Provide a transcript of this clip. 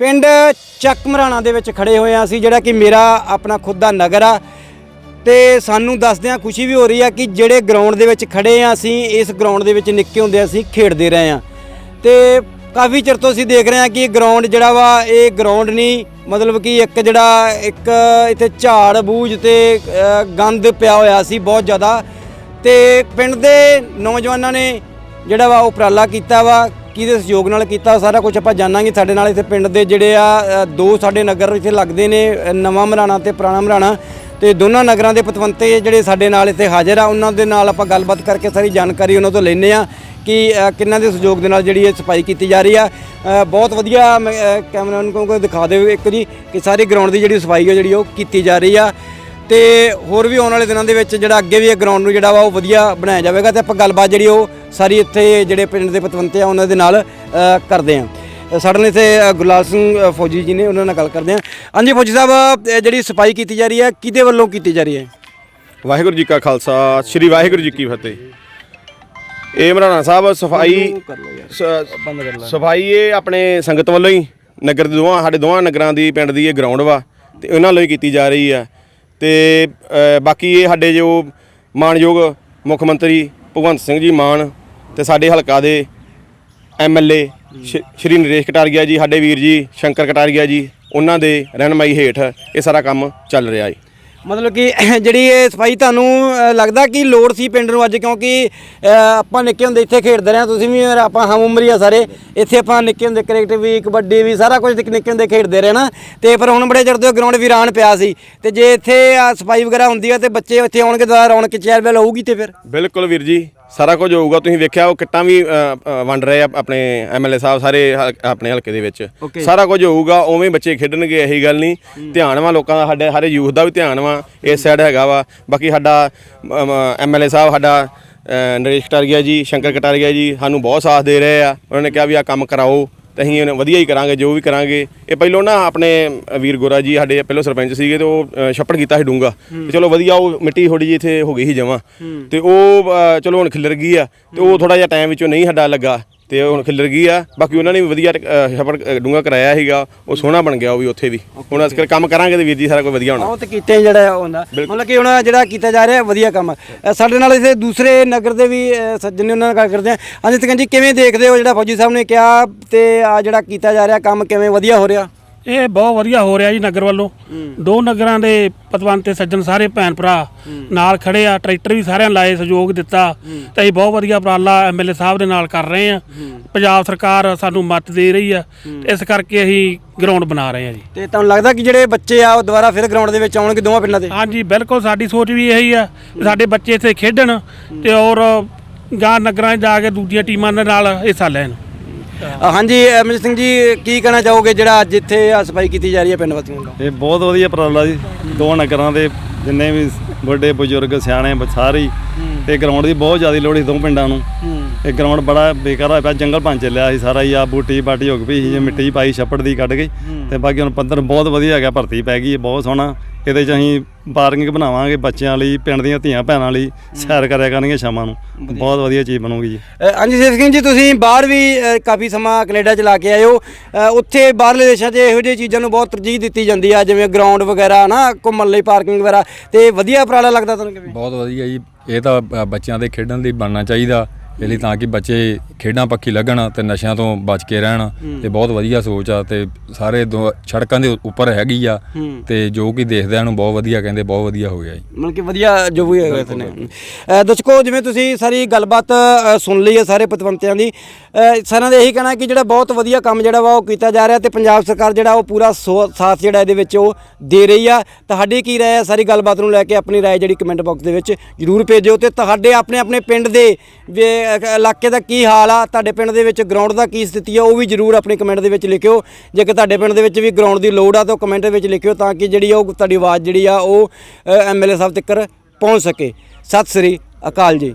ਪਿੰਡ ਚੱਕ ਮਰਾਣਾ ਦੇ ਵਿੱਚ ਖੜੇ ਹੋਏ ਆ ਅਸੀਂ, ਜਿਹੜਾ ਕਿ ਮੇਰਾ ਆਪਣਾ ਖੁਦ ਦਾ ਨਗਰ ਆ। ਤੇ ਸਾਨੂੰ ਦੱਸਦਿਆਂ ਖੁਸ਼ੀ ਵੀ ਹੋ ਰਹੀ ਆ ਕਿ ਜਿਹੜੇ ਗਰਾਊਂਡ ਦੇ ਵਿੱਚ ਖੜੇ ਆ ਅਸੀਂ, ਇਸ ਗਰਾਊਂਡ ਦੇ ਵਿੱਚ ਨਿੱਕੇ ਹੁੰਦੇ ਅਸੀਂ ਖੇਡਦੇ ਰਹੇ ਆ ਤੇ ਕਾਫੀ ਚਿਰ ਤੋਂ ਅਸੀਂ ਦੇਖ ਰਹੇ ਆ ਕਿ ਇਹ ਗਰਾਊਂਡ ਜਿਹੜਾ ਵਾ, ਇਹ ਗਰਾਊਂਡ ਨਹੀਂ, ਮਤਲਬ ਕਿ ਇੱਕ ਜਿਹੜਾ, ਇੱਕ ਇੱਥੇ ਝਾੜ ਬੂਝ ਤੇ ਗੰਦ ਪਿਆ ਹੋਇਆ ਸੀ ਬਹੁਤ ਜ਼ਿਆਦਾ। ਤੇ ਪਿੰਡ ਦੇ ਨੌਜਵਾਨਾਂ ਨੇ ਜਿਹੜਾ ਵਾ ਉਪਰਾਲਾ ਕੀਤਾ ਵਾ ਕਿਹਦੇ ਸਹਿਯੋਗ ਨਾਲ ਕੀਤਾ ਸਾਰਾ ਕੁਝ ਆਪਾਂ ਜਾਣਾਂਗੇ। ਸਾਡੇ ਨਾਲ ਇੱਥੇ ਪਿੰਡ ਦੇ ਜਿਹੜੇ ਆ ਦੋ ਸਾਡੇ ਨਗਰ ਇੱਥੇ ਲੱਗਦੇ ਨੇ ਨਵਾਂ ਮਰਾਣਾ ਤੇ ਪੁਰਾਣਾ ਮਰਾਣਾ। ਤੇ ਦੋਨਾਂ ਨਗਰਾਂ ਦੇ ਪਤਵੰਤੇ ਜਿਹੜੇ ਸਾਡੇ ਨਾਲ ਇੱਥੇ ਹਾਜ਼ਰ ਆ ਉਹਨਾਂ ਦੇ ਨਾਲ ਆਪਾਂ ਗੱਲਬਾਤ ਕਰਕੇ ਸਾਰੀ ਜਾਣਕਾਰੀ ਉਹਨਾਂ ਤੋਂ ਲੈਣੇ ਆ ਕਿ ਅ, ਕਿੰਨਾਂ ਦੇ ਸਹਿਯੋਗ ਦੇ ਨਾਲ ਜਿਹੜੀ ਇਹ ਸਫ਼ਾਈ ਕੀਤੀ ਜਾ ਰਹੀ ਆ। ਬਹੁਤ ਵਧੀਆ ਮੈਂ, ਅ, ਕੈਮਰਾਮੈਨ ਨੂੰ ਦਿਖਾ ਦਿਓ ਇੱਕ ਜੀ ਕਿ ਸਾਰੇ ਗਰਾਊਂਡ ਦੀ ਜਿਹੜੀ ਸਫ਼ਾਈ ਆ ਜਿਹੜੀ ਉਹ ਕੀਤੀ ਜਾ ਰਹੀ ਆ। ਤੇ ਹੋਰ ਵੀ ਆਉਣ ਵਾਲੇ ਦਿਨਾਂ ਦੇ ਵਿੱਚ ਜਿਹੜਾ ਅੱਗੇ ਵੀ ਇਹ ਗਰਾਊਂਡ ਨੂੰ ਜਿਹੜਾ ਵਾ ਉਹ ਵਧੀਆ ਬਣਾਇਆ ਜਾਵੇਗਾ ਤੇ ਆਪਾਂ ਗੱਲਬਾਤ ਜਿਹੜੀ ਉਹ ਸਾਰੀ ਇੱਥੇ ਜਿਹੜੇ ਪਿੰਡ ਦੇ ਪਤਵੰਤੇ ਆ ਉਹਨਾਂ ਦੇ ਨਾਲ ਕਰਦੇ ਆ ਸਾਡੇ ਨਾਲ ਇੱਥੇ ਅ, ਗੁਰਲਾਲ ਸਿੰਘ ਫੌਜੀ ਜੀ ਨੇ ਉਹਨਾਂ ਨਾਲ ਗੱਲ ਕਰਦੇ ਆ ਹਾਂਜੀ ਫੌਜੀ ਸਾਹਿਬ ਜਿਹੜੀ ਸਫ਼ਾਈ ਕੀਤੀ ਜਾ ਰਹੀ ਹੈ ਕਿਹਦੇ ਵੱਲੋਂ ਕੀਤੀ ਜਾ ਰਹੀ ਹੈ? ਵਾਹਿਗੁਰੂ ਜੀ ਕਾ ਖਾਲਸਾ ਸ੍ਰੀ ਵਾਹਿਗੁਰੂ ਜੀ ਕੀ ਫਤਿਹ। ਇਹ ਮਰਾਣਾ ਸਾਹਿਬ ਸਫ਼ਾਈ ਸਫ਼ਾਈ ਇਹ ਆਪਣੇ ਸੰਗਤ ਵੱਲੋਂ ਹੀ ਨਗਰ ਦੇ ਦੋਵਾਂ ਸਾਡੇ ਦੋਵਾਂ ਨਗਰਾਂ ਦੀ ਪਿੰਡ ਦੀ ਇਹ ਗਰਾਊਂਡ ਵਾ ਤੇ ਉਹਨਾਂ ਹੀ ਕੀਤੀ ਜਾ ਰਹੀ ਆ ਤੇ ਬਾਕੀ ਇਹ ਸਾਡੇ ਜੋ ਮਾਨਯੋਗ ਮੁੱਖ ਮੰਤਰੀ ਭਗਵੰਤ ਸਿੰਘ ਜੀ ਮਾਨ ਤੇ ਸਾਡੇ ਹਲਕਾ ਦੇ ਐਮਐਲਏ ਸ਼੍ਰੀ ਨਰੇਸ਼ ਕਟਾਰੀਆ ਜੀ, ਸਾਡੇ ਵੀਰ ਜੀ ਸ਼ੰਕਰ ਕਟਾਰੀਆ ਜੀ, ਉਹਨਾਂ ਦੇ ਰਹਿਨਮਾਈ ਹੇਠ ਇਹ ਸਾਰਾ ਕੰਮ ਚੱਲ ਰਿਹਾ ਹੈ। ਮਤਲਬ ਕਿ ਜਿਹੜੀ ਇਹ ਸਫ਼ਾਈ ਤੁਹਾਨੂੰ ਲੱਗਦਾ ਕਿ ਲੋੜ ਸੀ ਪਿੰਡ ਨੂੰ ਅੱਜ? ਕਿਉਂਕਿ ਆਪਾਂ ਨਿੱਕੇ ਹੁੰਦੇ ਇੱਥੇ ਖੇਡਦੇ ਰਹੇ ਹਾਂ, ਤੁਸੀਂ ਵੀ ਆਪਾਂ ਹਮ ਉਮਰੀ ਆ ਸਾਰੇ। ਇੱਥੇ ਆਪਾਂ ਨਿੱਕੇ ਹੁੰਦੇ ਕ੍ਰਿਕਟ ਵੀ, ਕਬੱਡੀ ਵੀ, ਸਾਰਾ ਕੁਝ ਨਿੱਕੇ ਹੁੰਦੇ ਖੇਡਦੇ ਰਹੇ ਨਾ। ਤੇ ਪਰ ਹੁਣ ਬੜੇ ਚਿਰ ਤੋਂ ਗਰਾਊਂਡ ਵੀਰਾਨ ਪਿਆ ਸੀ। ਤੇ ਜੇ ਇੱਥੇ ਸਫ਼ਾਈ ਵਗੈਰਾ ਹੁੰਦੀ ਆ ਤੇ ਬੱਚੇ ਇੱਥੇ ਆਉਣਗੇ, ਤਾਂ ਰੌਣਕ ਚਹਿਲ ਪਹਿਲ ਹੋਊਗੀ ਤੇ ਫਿਰ? ਬਿਲਕੁਲ ਵੀਰ ਜੀ। ਸਾਰਾ ਕੁਝ ਹੋਊਗਾ ਤੁਸੀਂ ਵੇਖਿਆ ਉਹ ਕਿੱਟਾਂ ਵੀ ਅ, ਅ, ਵੰਡ ਰਹੇ ਆ ਆਪਣੇ ਐਮਐਲਏ ਸਾਹਿਬ ਸਾਰੇ ਹਲ- ਆਪਣੇ ਹਲਕੇ ਦੇ ਵਿੱਚ। Okay. ਸਾਰਾ ਕੁਝ ਹੋਊਗਾ ਉਵੇਂ ਹੀ ਬੱਚੇ ਖੇਡਣਗੇ ਇਹੀ ਗੱਲ ਨਹੀਂ। ਧਿਆਨ ਵਾ ਲੋਕਾਂ ਦਾ ਸਾਡੇ ਸਾਰੇ ਯੂਥ ਦਾ ਵੀ ਧਿਆਨ ਵਾ ਇਸ ਸਾਈਡ ਹੈਗਾ ਵਾ। ਬਾਕੀ ਸਾਡਾ ਐਮਐਲਏ ਸਾਹਿਬ ਸਾਡਾ ਅ, ਨਰੇਸ਼ ਕਟਾਰੀਆ ਜੀ ਸ਼ੰਕਰ ਕਟਾਰੀਆ ਜੀ ਸਾਨੂੰ ਬਹੁਤ ਸਾਥ ਦੇ ਰਹੇ ਆ। ਉਹਨਾਂ ਨੇ ਕਿਹਾ ਵੀ ਆ ਕੰਮ ਕਰਾਓ। ਤੇ ਅਸੀਂ ਇਹਨੂੰ ਵਧੀਆ ਹੀ ਕਰਾਂਗੇ ਜੋ ਵੀ ਕਰਾਂਗੇ। ਇਹ ਪਹਿਲੋਂ ਨਾ ਆਪਣੇ ਵੀਰ ਗੋਰਾ ਜੀ ਸਾਡੇ ਪਹਿਲੋਂ ਸਰਪੰਚ ਸੀਗੇ ਤੇ ਉਹ ਛੱਪੜ ਕੀਤਾ ਸੀ ਡੂੰਗਾ ਤੇ ਚਲੋ ਵਧੀਆ ਉਹ ਮਿੱਟੀ ਥੋੜੀ ਜਿਹੀ ਇੱਥੇ ਹੋ ਗਈ ਸੀ ਜਮਾ। ਤੇ ਉਹ ਚਲੋ ਹੁਣ ਖਿਲਰ ਗਈ ਆ। ਤੇ ਉਹ ਥੋੜਾ ਜਿਹਾ ਟਾਈਮ ਵਿੱਚੋਂ ਨਹੀਂ ਸਾਡਾ ਲੱਗਾ। ਤੇ ਹੁਣ ਖਿਲਰ ਗਈ ਆ। ਬਾਕੀ ਉਹਨਾਂ ਨੇ ਵੀ ਵਧੀਆ ਛੱਪੜ ਡੂੰਘਾ ਕਰਾਇਆ ਸੀਗਾ। ਉਹ ਸੋਹਣਾ ਬਣ ਗਿਆ ਉਹ ਵੀ ਉੱਥੇ ਵੀ। ਹੁਣ ਅਸੀਂ ਕੰਮ ਕਰਾਂਗੇ ਤੇ ਵੀਰ ਜੀ ਸਾਰਾ ਕੁਝ ਵਧੀਆ ਹੋਣਾ। ਉਹ ਤੇ ਕੀਤੇ ਜਿਹੜਾ ਹੁੰਦਾ। ਮਤਲਬ ਕਿ ਹੁਣ ਜਿਹੜਾ ਕੀਤਾ ਜਾ ਰਿਹਾ ਵਧੀਆ ਕੰਮ। ਸਾਡੇ ਨਾਲ ਇਥੇ ਦੂਸਰੇ ਨਗਰ ਦੇ ਵੀ ਸੱਜਣ ਨੇ ਉਹਨਾਂ ਨਾਲ ਗੱਲ ਕਰਦੇ ਆ। ਤਕਨ ਜੀ ਕਿਵੇਂ ਦੇਖਦੇ ਹੋ ਜਿਹੜਾ ਫੌਜੀ ਸਾਹਿਬ ਨੇ ਕਿਹਾ ਤੇ ਆ ਜਿਹੜਾ ਕੀਤਾ ਜਾ ਰਿਹਾ ਕੰਮ ਕਿਵੇਂ ਵਧੀਆ ਹੋ ਰਿਹਾ? ਇਹ ਬਹੁਤ ਵਧੀਆ ਹੋ ਰਿਹਾ ਜੀ ਨਗਰ ਵੱਲੋਂ। ਦੋ ਨਗਰਾਂ ਦੇ ਪਤਵੰਤੇ ਸੱਜਣ ਸਾਰੇ ਭੈਣ ਭਰਾ ਨਾਲ ਖੜੇ ਆ ਟਰੈਕਟਰ ਵੀ ਸਾਰਿਆਂ ਲਾਏ ਸਹਿਯੋਗ ਦਿੱਤਾ ਤੇ ਅਸੀਂ ਬਹੁਤ ਵਧੀਆ ਉਪਰਾਲਾ ਐਮਐਲਏ ਸਾਹਿਬ ਦੇ ਨਾਲ ਕਰ ਰਹੇ ਆ। ਪੰਜਾਬ ਸਰਕਾਰ ਸਾਨੂੰ ਮੱਤ ਦੇ ਰਹੀ ਆ। ਤੇ ਇਸ ਕਰਕੇ ਅਸੀਂ ਗਰਾਊਂਡ ਬਣਾ ਰਹੇ ਆ ਜੀ। ਤੇ ਤੁਹਾਨੂੰ ਲੱਗਦਾ ਕਿ ਜਿਹੜੇ ਬੱਚੇ ਆ ਉਹ ਦੁਬਾਰਾ ਫਿਰ ਗਰਾਊਂਡ ਦੇ ਵਿੱਚ ਆਉਣਗੇ ਦੋਵਾਂ ਪਿੰਡਾਂ ਦੇ? ਹਾਂਜੀ ਬਿਲਕੁਲ ਸਾਡੀ ਸੋਚ ਵੀ ਇਹੀ ਆ ਸਾਡੇ ਬੱਚੇ ਇੱਥੇ ਖੇਡਣ ਤੇ ਔਰ ਜਾਂ ਨਗਰਾਂ 'ਚ ਜਾ ਕੇ ਦੂਜੀਆਂ ਟੀਮਾਂ ਦੇ ਨਾਲ ਹਿੱਸਾ ਲੈਣ। ਹਾਂਜੀ ਅਮਰਿਤ ਸਿੰਘ ਜੀ, ਕੀ ਕਹਿਣਾ ਚਾਹੋਗੇ ਜਿਹੜਾ ਅੱਜ ਇੱਥੇ ਸਫ਼ਾਈ ਕੀਤੀ ਜਾ ਰਹੀ ਹੈ ਪਿੰਡ ਵਾਸੀਆਂ ਵੱਲੋਂ? ਇਹ ਬਹੁਤ ਵਧੀਆ ਉਪਰਾਲਾ ਜੀ, ਦੋ ਨਗਰਾਂ ਦੇ ਜਿੰਨੇ ਵੀ ਵੱਡੇ ਬਜ਼ੁਰਗ ਸਿਆਣੇ ਸਾਰੇ ਤੇ ਗਰਾਊਂਡ ਦੀ ਬਹੁਤ ਜ਼ਿਆਦਾ ਲੋੜ ਸੀ ਦੋ ਪਿੰਡਾਂ ਨੂੰ। ਇਹ ਗਰਾਊਂਡ ਬੜਾ ਬੇਕਾਰ ਹੋਇਆ ਪਿਆ ਜੰਗਲ ਭੰਨ ਚੱਲਿਆ ਸੀ ਸਾਰਾ ਹੀ ਆ ਬੂਟੀ ਬਾਟੀ ਹੋ ਗਈ ਸੀ ਜੇ ਮਿੱਟੀ ਪਾਈ ਛੱਪੜ ਦੀ ਕੱਢ ਗਈ। ਤੇ ਬਾਕੀ ਹੁਣ ਪੱਧਰ ਬਹੁਤ ਵਧੀਆ ਹੈਗਾ ਭਰਤੀ ਪੈ ਗਈ ਬਹੁਤ ਸੋਹਣਾ। ਇਹਦੇ ਚ ਅਸੀਂ ਪਾਰਕਿੰਗ ਬਣਾਵਾਂਗੇ ਬੱਚਿਆਂ ਲਈ ਪਿੰਡ ਦੀਆਂ ਧੀਆਂ ਭੈਣਾਂ ਲਈ ਸੈਰ ਕਰਿਆ ਕਰਨਗੇ ਸ਼ਾਮਾਂ ਨੂੰ। ਬਹੁਤ ਵਧੀਆ ਚੀਜ਼ ਬਣੂਗੀ ਜੀ। ਹਾਂਜੀ ਸੇਵ ਸਿੰਘ ਜੀ ਤੁਸੀਂ ਬਾਹਰ ਵੀ ਕਾਫੀ ਸਮਾਂ ਕੈਨੇਡਾ ਚ ਲਾ ਕੇ ਆਏ ਹੋ। ਉੱਥੇ ਬਾਹਰਲੇ ਦੇਸ਼ਾਂ 'ਚ ਇਹੋ ਜਿਹੀ ਚੀਜ਼ਾਂ ਨੂੰ ਬਹੁਤ ਤਰਜੀਹ ਦਿੱਤੀ ਜਾਂਦੀ ਆ ਜਿਵੇਂ ਗਰਾਊਂਡ ਵਗੈਰਾ ਨਾ ਘੁੰਮਣ ਲਈ ਪਾਰਕਿੰਗ ਵਗੈਰਾ। ਤੇ ਵਧੀਆ ਉਪਰਾਲਾ ਲੱਗਦਾ ਤੁਹਾਨੂੰ ਕਿਵੇਂ? ਬਹੁਤ ਵਧੀਆ ਜੀ। ਇਹ ਤਾਂ ਬ ਬੱਚਿਆਂ ਦੇ ਖੇਡਣ ਲਈ ਬਣਨਾ ਚਾਹੀਦਾ। ਇਹ ਲਈ ਤਾਂ ਕਿ ਬੱਚੇ ਖੇਡਾਂ ਪੱਖੀ ਲੱਗਣ ਤੇ ਨਸ਼ਿਆਂ ਤੋਂ ਬਚ ਕੇ ਰਹਿਣ ਤੇ ਬਹੁਤ ਵਧੀਆ ਸੋਚ ਆ ਤੇ ਸਾਰੇ ਦੋ- ਸੜਕਾਂ ਦੇ ਉੱਪਰ ਹੈਗੀ ਆ ਤੇ ਜੋ ਕਿ ਦੇਖਦਿਆਂ ਨੂੰ ਬਹੁਤ ਵਧੀਆ ਕਹਿੰਦੇ ਬਹੁਤ ਵਧੀਆ ਹੋ ਗਿਆ ਜੀ। ਮਤਲਬ ਕਿ ਵਧੀਆ ਜੋ ਵੀ ਹੈਗਾ ਇਤਨੇ ਦਰਸ਼ਕੋ ਜਿਵੇਂ ਤੁਸੀਂ ਸਾਰੀ ਗੱਲਬਾਤ ਅ, ਸੁਣ ਲਈ ਹੈ ਸਾਰੇ ਪਤਵੰਤਿਆਂ ਦੀ ਅ, ਸਾਰਿਆਂ ਦਾ ਇਹੀ ਕਹਿਣਾ ਕਿ ਜਿਹੜਾ ਬਹੁਤ ਵਧੀਆ ਕੰਮ ਜਿਹੜਾ ਵਾ ਉਹ ਕੀਤਾ ਜਾ ਰਿਹਾ ਤੇ ਪੰਜਾਬ ਸਰਕਾਰ ਜਿਹੜਾ ਉਹ ਪੂਰਾ ਸੋ- ਸਾਥ ਜਿਹੜਾ ਇਹਦੇ ਵਿੱਚ ਉਹ ਦੇ ਰਹੀ ਆ। ਤੁਹਾਡੀ ਕੀ ਰਾਏ ਹੈ? ਸਾਰੀ ਗੱਲਬਾਤ ਨੂੰ ਲੈ ਕੇ ਆਪਣੀ ਰਾਏ ਜਿਹੜੀ ਕਮੈਂਟ ਬਾਕਸ ਦੇ ਵਿੱਚ ਜਰੂਰ ਭੇਜਿਓ ਤੇ ਤੁਹਾਡੇ ਆਪਣੇ ਆਪਣੇ ਪਿੰਡ ਦੇ ਵੀ, ਇਲਾਕੇ ਦਾ ਕੀ ਹਾਲ ਆ? ਤੁਹਾਡੇ ਪਿੰਡ ਦੇ ਵਿੱਚ ਗਰਾਊਂਡ ਦਾ ਕੀ ਸਥਿਤੀ ਆ? ਉਹ ਵੀ ਜਰੂਰ ਆਪਣੇ ਕਮੈਂਟ ਦੇ ਵਿੱਚ ਲਿਖਿਓ। ਜੇਕਰ ਤੁਹਾਡੇ ਪਿੰਡ ਦੇ ਵਿੱਚ ਵੀ ਗਰਾਊਂਡ ਦੀ ਲੋੜ ਆ, ਤਾਂ ਕਮੈਂਟ ਦੇ ਵਿੱਚ ਲਿਖਿਓ ਤਾਂ ਕਿ ਜਿਹੜੀ ਉਹ ਤੁਹਾਡੀ ਆਵਾਜ਼ ਜਿਹੜੀ ਆ, ਉਹ ਐਮਐਲਏ ਸਾਹਿਬ ਤੱਕ ਪਹੁੰਚ ਸਕੇ। ਸਤਿ ਸ੍ਰੀ ਅਕਾਲ ਜੀ।